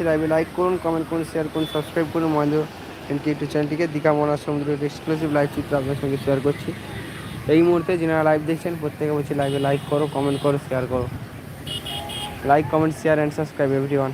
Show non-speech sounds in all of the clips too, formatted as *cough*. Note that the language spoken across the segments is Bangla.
বলছি লাইভে লাইক করুন কমেন্ট করুন শেয়ার করুন সাবস্ক্রাইব করুন। মহেন্দ্র এনকে ইউটিউব চ্যানেলটিকে দীঘা মনার সমুদ্রের এক্সক্লুসিভ লাইভ চিত্র আপনার সঙ্গে শেয়ার করছি। এই মুহূর্তে যারা লাইভ দেখছেন, প্রত্যেকে বলছি লাইভে লাইক করো কমেন্ট করো শেয়ার করো। Like comment share and subscribe every one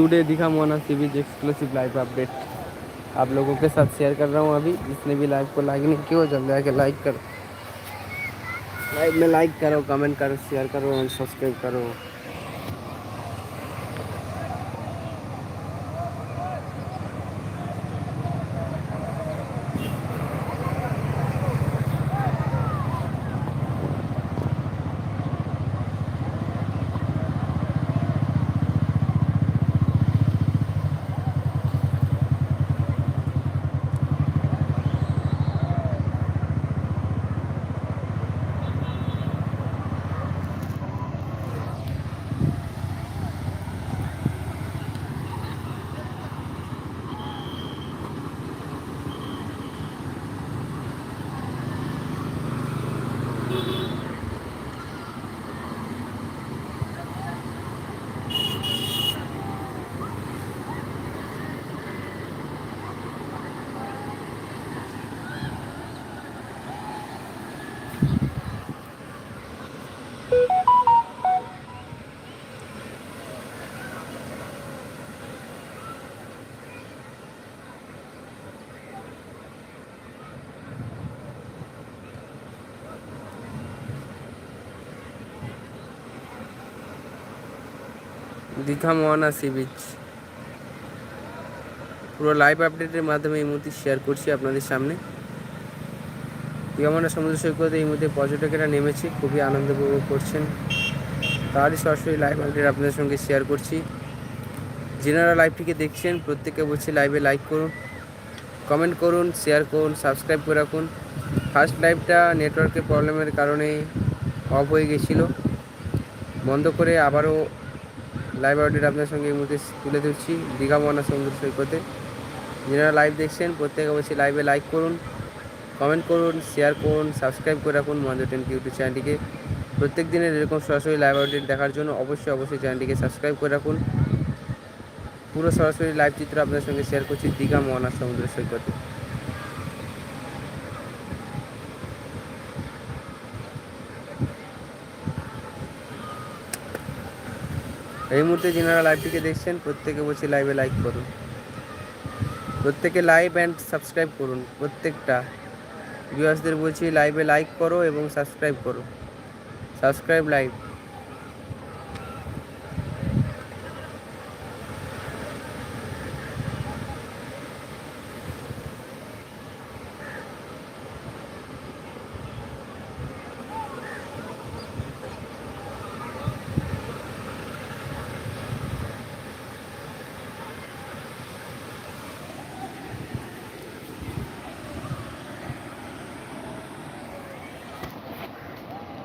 today Digha Mohana sea beach exclusive live update आप लोगों के साथ शेयर कर रहा हूँ अभी, जिसने भी लाइव को लाइक नहीं किया जल्दी आके लाइक करो। लाइव में लाइक करो कमेंट करो शेयर करो एंड सब्सक्राइब करो। Digha Mohana sea beach. পুরো লাইভ আপডেটের মাধ্যমে এই মুহূর্তে শেয়ার করছি আপনাদের সামনে। দীঘা মোহনা সমুদ্র সৈকতে এই মুহূর্তে পর্যটকেরা নেমেছে, খুবই আনন্দ উপভোগ করছেন। তারই সরাসরি লাইভ আপডেট আপনাদের সঙ্গে শেয়ার করছি। যেনারা লাইভটিকে দেখছেন প্রত্যেকে বলছি লাইভে লাইক করুন কমেন্ট করুন শেয়ার করুন সাবস্ক্রাইব করে রাখুন। ফার্স্ট লাইভটা নেটওয়ার্কের প্রবলেমের কারণে অফ হয়ে গেছিল। বন্ধ করে আবারও লাইভ আপডেট আপনার সঙ্গে এই মুহূর্তে তুলে ধরছি, দীঘা মনা সমুদ্র সৈকতে। যারা লাইভ দেখছেন, প্রত্যেকে অবশ্যই লাইভে লাইক করুন কমেন্ট করুন শেয়ার করুন সাবস্ক্রাইব করে রাখুন মহেন্দ্র টেন ইউটিউব চ্যানেলটিকে। প্রত্যেক দিনের এরকম সরাসরি লাইভ আপডেট দেখার জন্য অবশ্যই অবশ্যই চ্যানেলটিকে সাবস্ক্রাইব করে রাখুন। পুরো সরাসরি লাইভ চিত্র আপনার সঙ্গে শেয়ার করছি দীঘা মোহনা সমুদ্র সৈকতে। এই মুহূর্তে যারা লাইভটিকে দেখছেন, প্রত্যেকে বলছি লাইভে লাইক করুন। প্রত্যেকে লাইভ অ্যান্ড সাবস্ক্রাইব করুন, প্রত্যেকটা। ভিউয়ার্সদের বলছি লাইভে লাইক করো এবং সাবস্ক্রাইব করো। Subscribe live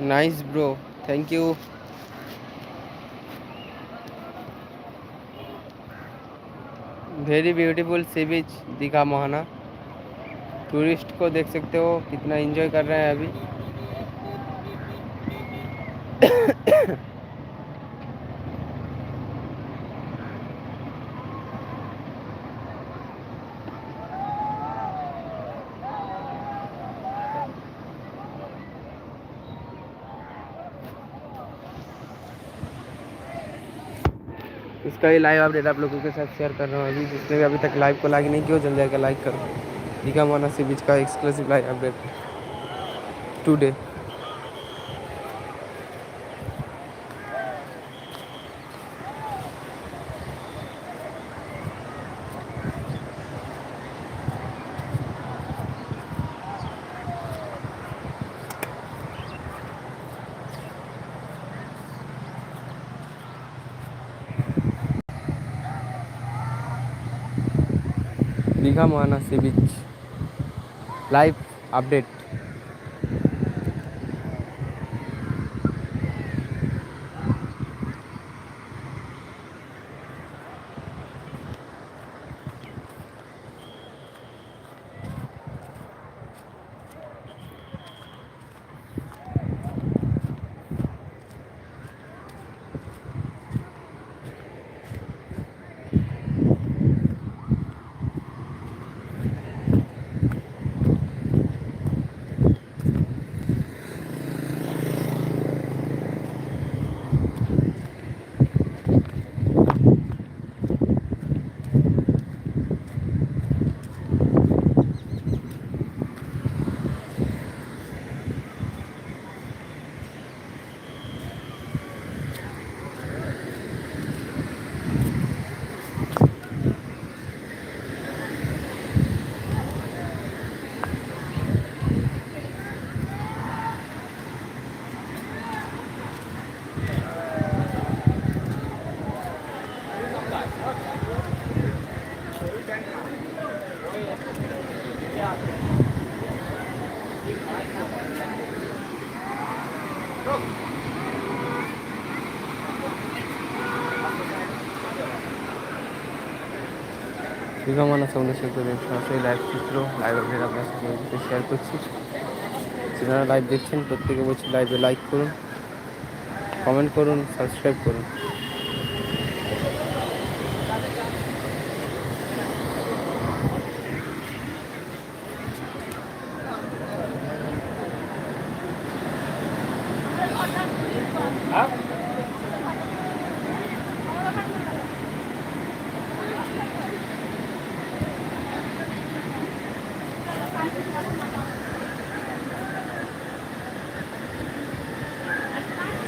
nice bro thank you very beautiful sea beach Digha Mohana. Tourist को देख सकते हो, कितना एंजॉय कर रहे हैं अभी. ही लाइव अपडेट आप लोगों के साथ शेयर कर रहा हूँ अभी, जिसने भी अभी तक लाइव को लाइक नहीं किया जल्दी आकर लाइक करो। दीघा मोना सी बीच का exclusive live update today Digha Mohana sea beach live update দীঘামানা সমুদ্র সৈকতে সরাসরি লাইভ চিত্র লাইভ আপডেট আপনার সাথে শেয়ার করছি। যারা লাইভ দেখছেন, প্রত্যেকে বলছি লাইভে লাইক করুন কমেন্ট করুন সাবস্ক্রাইব করুন।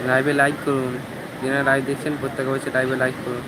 লাইভে লাইক করুন। যারা লাইভ দেখছেন প্রত্যেক অবশ্যই লাইভে লাইক করুন।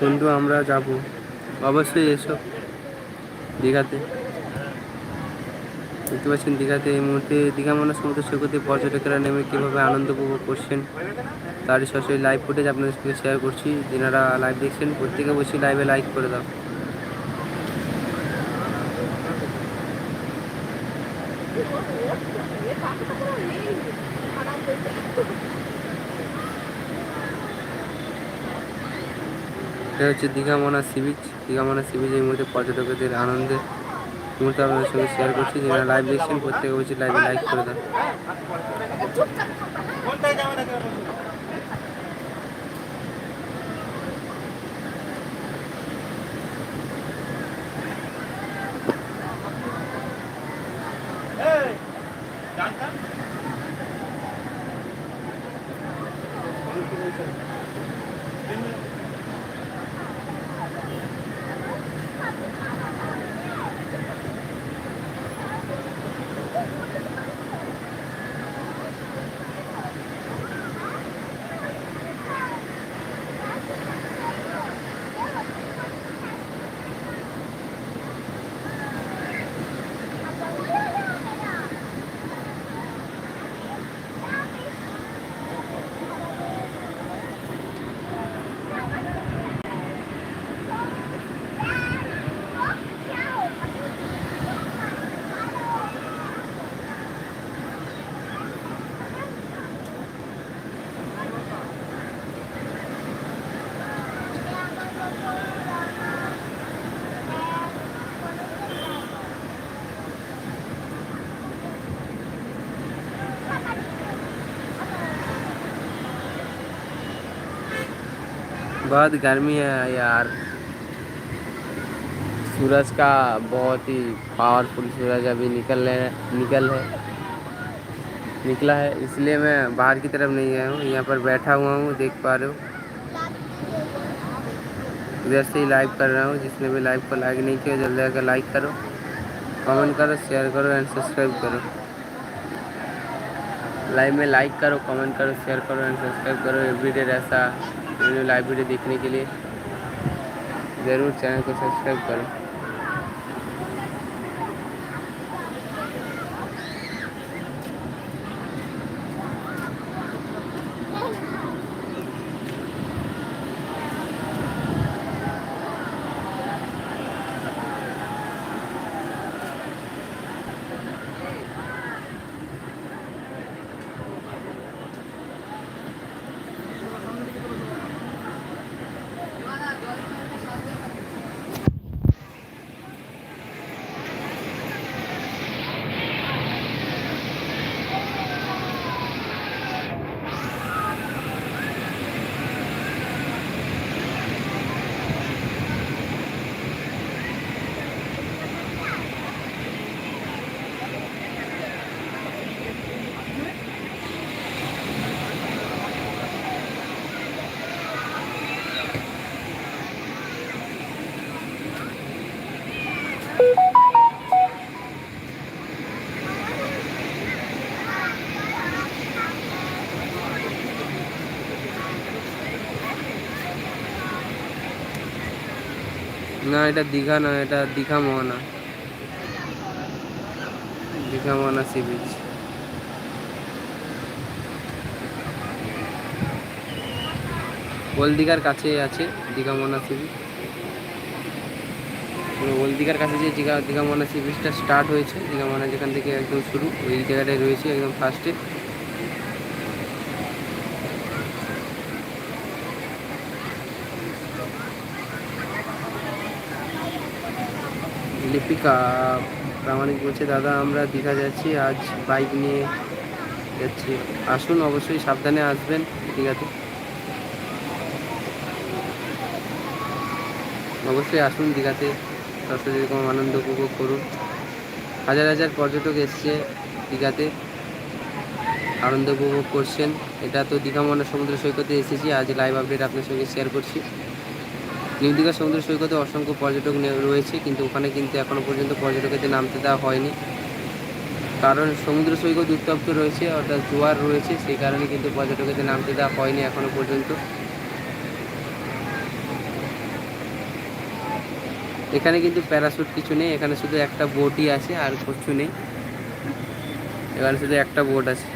বন্ধু, আমরা যাব। অবশ্যই এসো দীঘাতে। দেখতে পাচ্ছেন দীঘাতে এই মুহূর্তে দীঘা মনে সমুদ্র সৈকতে পর্যটকেরা নেমে কীভাবে আনন্দ উপভোগ করছেন, তারই সরাসরি লাইভ ফুটেজ আপনাদের সঙ্গে শেয়ার করছি। যেনারা লাইভ দেখছেন, প্রত্যেকে বসে লাইভে লাইক করে দাও। এটা হচ্ছে দীঘা মনা সি বিচ। দীঘা মনা সি বিচ এই মুহূর্তে পর্যটকদের আনন্দে মুহূর্তে আপনাদের সঙ্গে শেয়ার করছি। যারা লাইভ দেখছেন, প্রত্যেকে বলছি লাইভে লাইক করে দাও बहुत गर्मी है यार। सूरज का बहुत ही पावरफुल सूरज अभी निकल रहे निकल है। निकला है, इसलिए मैं बाहर की तरफ़ नहीं गया हूँ, यहाँ पर बैठा हुआ हूँ, देख पा रहे हो। इधर से ही लाइव कर रहा हूँ, जिसने भी लाइव को लाइक नहीं किया, जल्दी आकर लाइक करो। कमेंट करो शेयर करो एंड सब्सक्राइब करो। लाइव में लाइक करो, कमेंट करो शेयर करो एंड सब्सक्राइब करो एवरीडे ऐसा लाइव वीडियो देखने के लिए, ज़रूर चैनल को सब्सक्राइब करो। না, এটা দীঘা না, এটা দীঘা মোহনা। Digha Mohana sea beach old দীঘার কাছে আছে Digha Mohana sea beach old দীঘার কাছে যে দীঘা দীঘা মোহনা সি বিচটা স্টার্ট হয়েছে, দীঘা মোহনা যেখান থেকে একদম শুরু, ওই জায়গাটায় রয়েছে একদম ফার্স্টে লিপিকা, প্রামাণিক বলছে, দাদা, আমরা দীঘা যাচ্ছি, আজ বাইক নিয়ে যাচ্ছি। আসুন, অবশ্যই সাবধানে আসবেন দীঘাতে অবশ্যই আসুন দীঘাতে, সরস্বতী আনন্দ উপভোগ করুন। হাজার হাজার পর্যটক এসছে দীঘাতে, আনন্দ উপভোগ করছেন। এটা তো দীঘা মনে সমুদ্র সৈকতে এসেছি, আজ লাইভ আপডেট আপনার সঙ্গে শেয়ার করছি। নিউ দীঘা সমুদ্র সৈকতে অসংখ্য পর্যটক রয়েছে, কিন্তু ওখানে কিন্তু এখনও পর্যন্ত পর্যটকদের নামতে দেওয়া হয়নি। কারণ সমুদ্র সৈকত উত্তপ্ত রয়েছে, অর্থাৎ জোয়ার রয়েছে, সেই কারণে কিন্তু পর্যটকদের নামতে দেওয়া হয়নি এখনও পর্যন্ত। এখানে কিন্তু প্যারাশুট কিছু নেই, এখানে শুধু একটা বোটই আছে, আর কিছু নেই। এখানে শুধু একটা বোট আছে।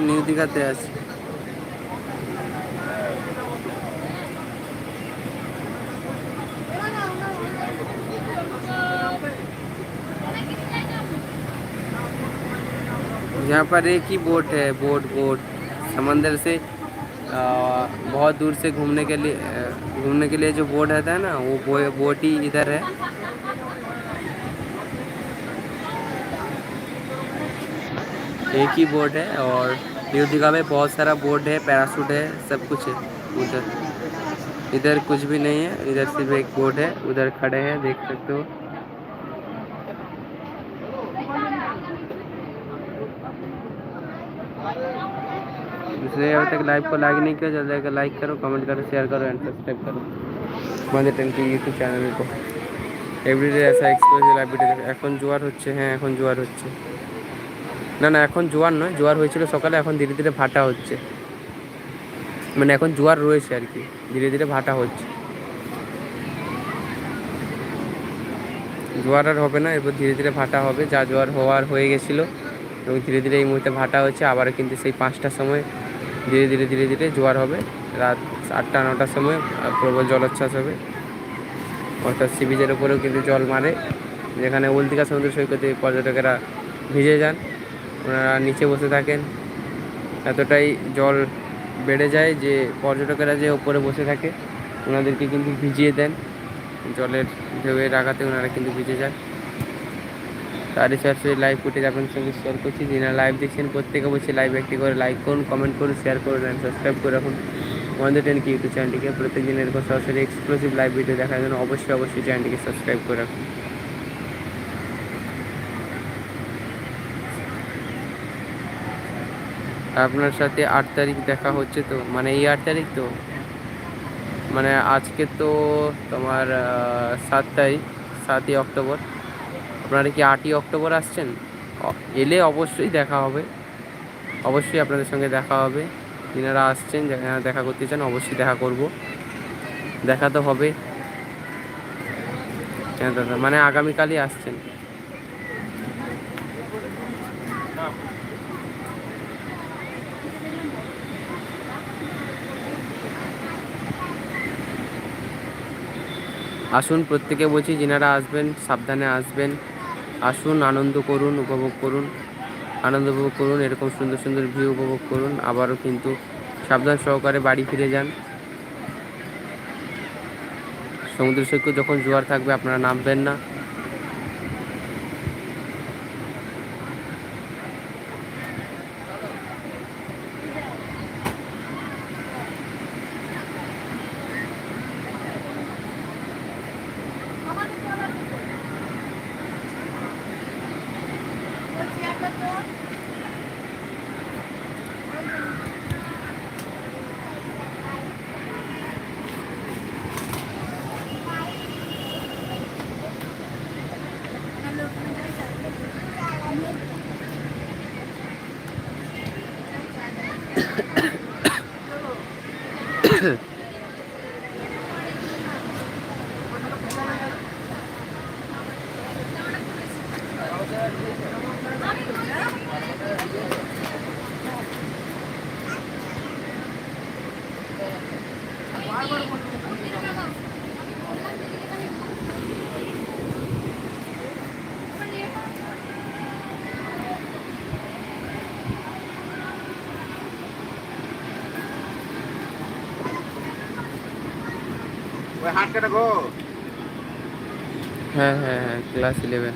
নিউ দীঘাতে আছে यहाँ पर एक ही बोट है बोट बोट समंदर से आ, बहुत दूर से घूमने के लिए अ, घूमने के लिए जो बोट रहता है ना वो बो, बोट ही इधर है एक ही बोट है और न्यू दीघा में बहुत सारा बोट है पैरासूट है सब कुछ है उधर इधर कुछ भी नहीं है इधर सिर्फ एक बोट है उधर खड़े हैं देख सकते हो इसलिए अभी तक लाइव को लाइक नहीं किया जल्दी जाकर लाइक करो कमेंट करो शेयर करो एंड सब्सक्राइब करो আমাদের টেন টি ইউটিউব চ্যানেলের को এভরিডে ऐसा এক্সক্লুসিভ লাইভ ভিডিও দেখো এখন জোয়ার হচ্ছে হ্যাঁ এখন জোয়ার হচ্ছে না না, এখন জোয়ার নয়, জোয়ার হয়েছিল সকালে, এখন ধীরে ধীরে ভাটা হচ্ছে। মানে এখন জোয়ার রয়েছে আর কি, ধীরে ধীরে ভাটা হচ্ছে। জোয়ার আর হবে না এরপর ধীরে ধীরে ভাটা হবে, যা জোয়ার হওয়ার হয়ে গেছিল, এবং ধীরে ধীরে এই মুহূর্তে ভাটা হচ্ছে আবার কিন্তু সেই পাঁচটার সময় ধীরে ধীরে ধীরে ধীরে জোয়ার হবে, রাত আটটা, নটার সময় প্রবল জলোচ্ছ্বাস হবে। অর্থাৎ সি বিচের ওপরেও কিন্তু জল মারে, যেখানে উল্টিকা সমুদ্র সৈকতে পর্যটকেরা ভিজে যান। ওনারা নিচে বসে থাকেন। এতটাই জল বেড়ে যায় যে পর্যটকেরা যে ওপরে বসে থাকে, ওনাদেরকে কিন্তু ভিজিয়ে দেন। জলের ঢেউয়ের আঘাতে ওনারা কিন্তু ভিজে যায় তারই সরাসরি লাইভ ফুটেজ আপনাদের সঙ্গে শেয়ার করছি। যিনারা লাইভ দেখছেন, প্রত্যেকে বলছি লাইভ একটি করে লাইক করুন কমেন্ট করুন শেয়ার করুন অ্যান্ড সাবস্ক্রাইব করে রাখুন। আমাদের টেন কি ইউটিউব চ্যানেলটিকে প্রত্যেক দিন এরকম সরাসরি এক্সক্লুসিভ লাইভ ভিডিও দেখার জন্য অবশ্যই অবশ্যই চ্যানেলটিকে সাবস্ক্রাইব করে রাখুন। আপনার সাথে আট তারিখ দেখা হচ্ছে তো? মানে এই আট তারিখ তো? মানে আজকে তো তোমার সাত তারিখ সাতই অক্টোবর। আপনারা কি আটই অক্টোবর আসছেন? এলে অবশ্যই দেখা হবে। অবশ্যই আপনাদের সঙ্গে দেখা হবে। যিনারা আসছেন যারা দেখা করতে চান, অবশ্যই দেখা করব। দেখা তো হবে। হ্যাঁ দাদা মানে আগামীকালই আসছেন। আসুন, প্রত্যেকে বলছি, যেনারা আসবেন, সাবধানে আসবেন। আসুন, আনন্দ করুন, উপভোগ করুন। আনন্দ উপভোগ করুন, এরকম সুন্দর সুন্দর ভিউ উপভোগ করুন। আবারও কিন্তু সাবধান সহকারে বাড়ি ফিরে যান। সমুদ্র সৈকত যখন জোয়ার থাকবে, আপনারা নামবেন না। হ্যাঁ হ্যাঁ হ্যাঁ ক্লাস ইলেভেন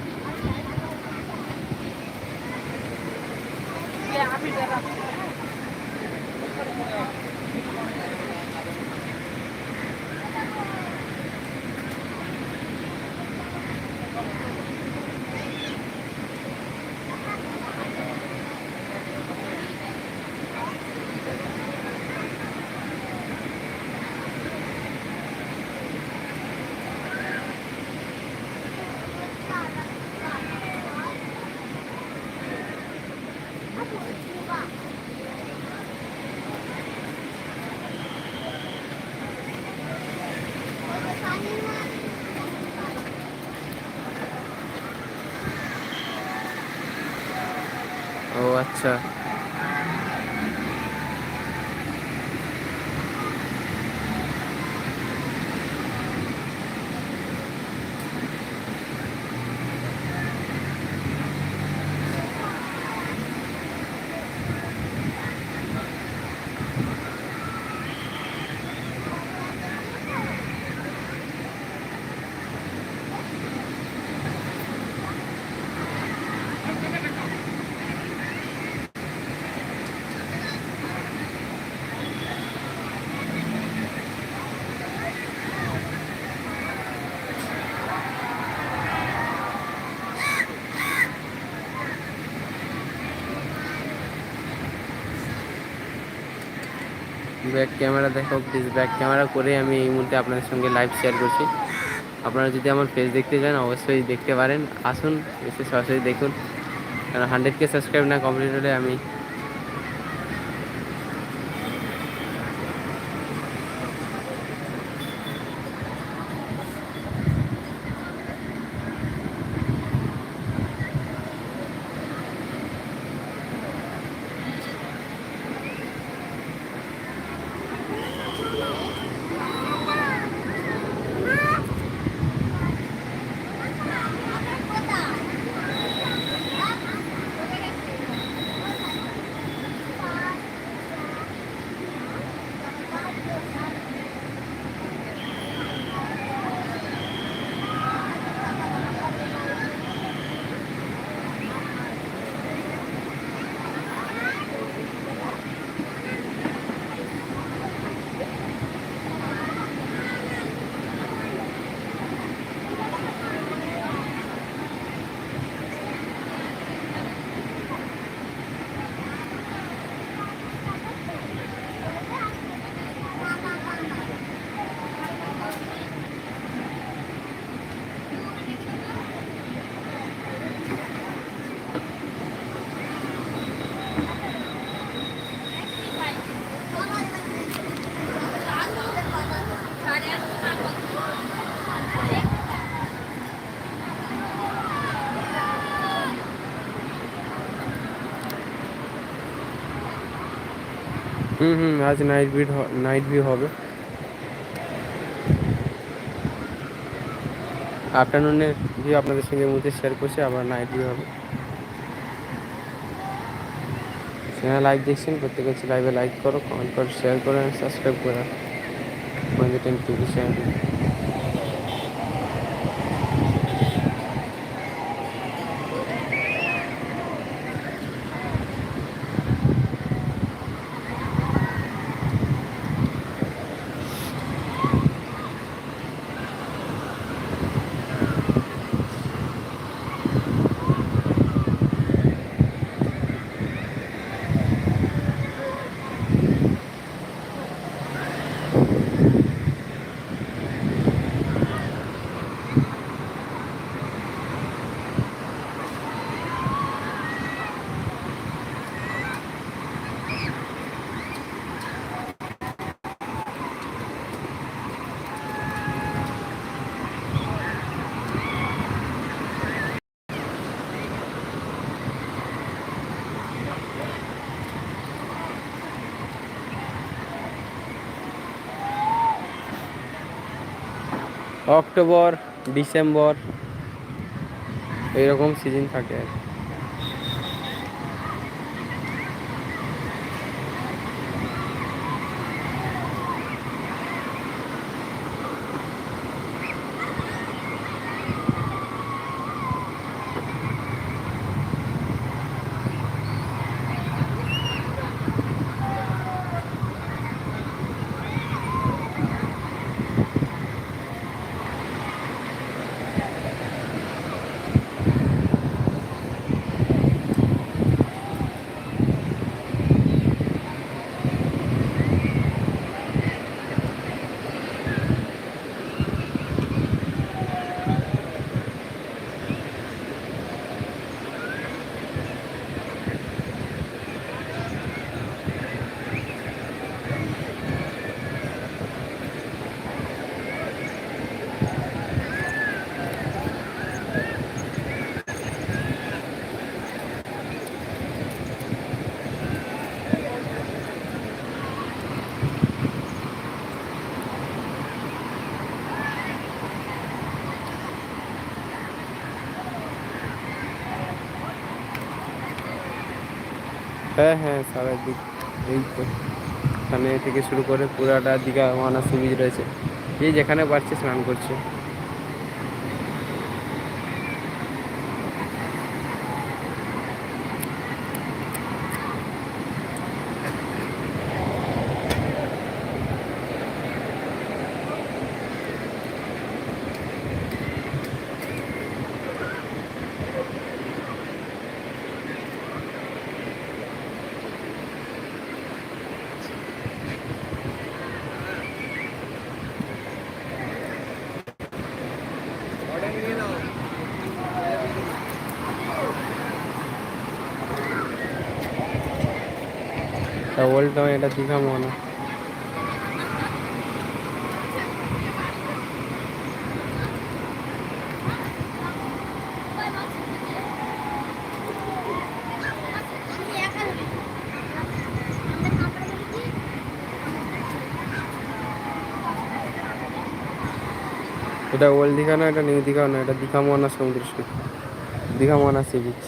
ব্যাক ক্যামেরা দেখো প্লিজ ব্যাক ক্যামেরা করে আমি এই মুহূর্তে আপনাদের সঙ্গে লাইভ শেয়ার করছি। আপনারা যদি আমার ফেস দেখতে চান, অবশ্যই দেখতে পারেন। আসুন, এসে সরাসরি দেখুন। কারণ হান্ড্রেড কে সাবস্ক্রাইব না কমপ্লিট হলে আমি হুম হুম, আজ নাইট ভিউ নাইট ভিউ হবে। আফটারনুনের ভিউ আপনাদের সঙ্গে মধ্যে শেয়ার করছি, আবার নাইট ভিউ হবে। চ্যানেল লাইভ দেখছেন, প্রত্যেক হচ্ছে লাইভে লাইক করো কমেন্ট করো শেয়ার করো সাবস্ক্রাইব করো আমাদের ten TV channel October December এইরকম সিজন থাকে আর হ্যাঁ হ্যাঁ সারা দিক এই তো। এখানে থেকে শুরু করে পুরাটা দীঘা মানা সুবিধ রয়েছে। যে যেখানে পারছে, স্নান করছে তা ওল্ড টাউন এটা দীঘা মনে এটা ওল্ড দীঘা না, এটা নিউ দীঘা না, এটা দীঘা মনা সমুদ্র সৈকত দীঘা মনা সি বিচ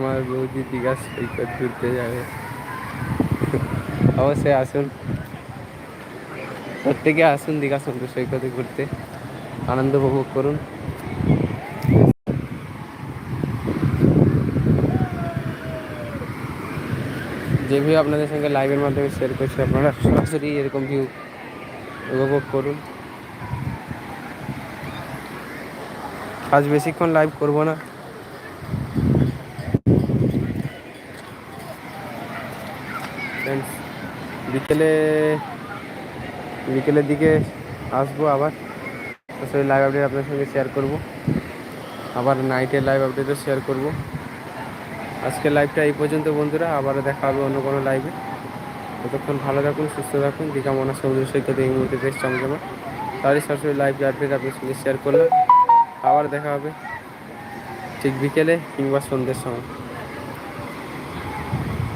আমার বৌদি দীঘা সৈকত ঘুরতে যাবে? *laughs* অবশ্যই আসুন। প্রত্যেকে আসুন দীঘা সমুদ্র সৈকতে ঘুরতে। আনন্দ উপভোগ করুন। যে ভিউ আপনাদের সঙ্গে লাইভের মাধ্যমে শেয়ার করছি, আপনারা সরাসরি এরকম ভিউ উপভোগ করুন। আজ বেশিক্ষণ লাইভ করব না। বিকেলে, বিকেলের দিকে আসব আবার। সেই লাইভ আপডেট আপনার সঙ্গে শেয়ার করব। আবার নাইটের লাইভ আপডেটও শেয়ার করব। আজকের লাইভটা এই পর্যন্ত বন্ধুরা, আবার দেখা হবে অন্য কোনো লাইভে ততক্ষণ ভালো থাকুন, সুস্থ থাকুন, দীঘা মনা সমুদ্র সৈকত এই মুহূর্তে বেশ চমচমা তারই সরাসরি লাইভ আপডেট আপনার সঙ্গে শেয়ার করলাম। আবার দেখা হবে ঠিক বিকেলে কিংবা সন্ধ্যের সময়।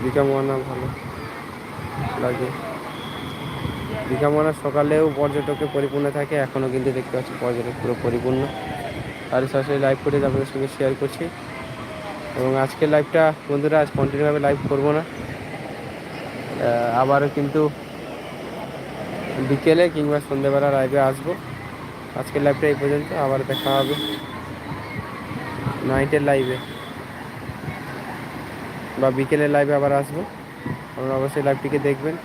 দীঘা মোহনা ভালো। লাগে। দীঘা মোহনা সকালেও পর্যটকে পরিপূর্ণ থাকে, এখনও কিন্তু দেখতে পাচ্ছি পর্যটক পুরো পরিপূর্ণ। আর সরাসরি লাইভ ফুটেজ আপনাদের সঙ্গে শেয়ার করছি। এবং আজকের লাইভটা বন্ধুরা, আজ কন্টিনিউভাবে লাইভ করব না। আবারও কিন্তু বিকেলে কিংবা সন্ধ্যেবেলা লাইভে আসব। আজকের লাইভটা এই পর্যন্ত আবার দেখা হবে নাইটের লাইভে বা বিকেলের লাইভে আবার আসব। আপনারা অবশ্যই লাইভটিকে দেখবেন।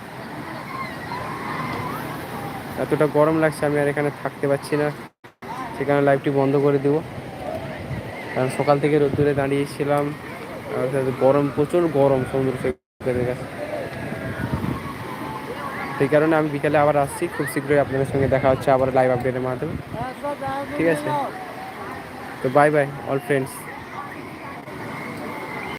এতটা গরম লাগছে, আমি আর এখানে থাকতে পারছি না। সেখানে লাইভটি বন্ধ করে দেব। কারণ সকাল থেকে রোদ্দুরে দাঁড়িয়েছিলাম গরম, প্রচুর গরম সমুদ্র সৈকতের কাছে। সেই কারণে আমি বিকালে আবার আসছি, খুব শীঘ্রই আপনাদের সঙ্গে দেখা হচ্ছে আবার লাইভ আপডেটের মাধ্যমে। ঠিক আছে? তো বাই বাই অল ফ্রেন্ডস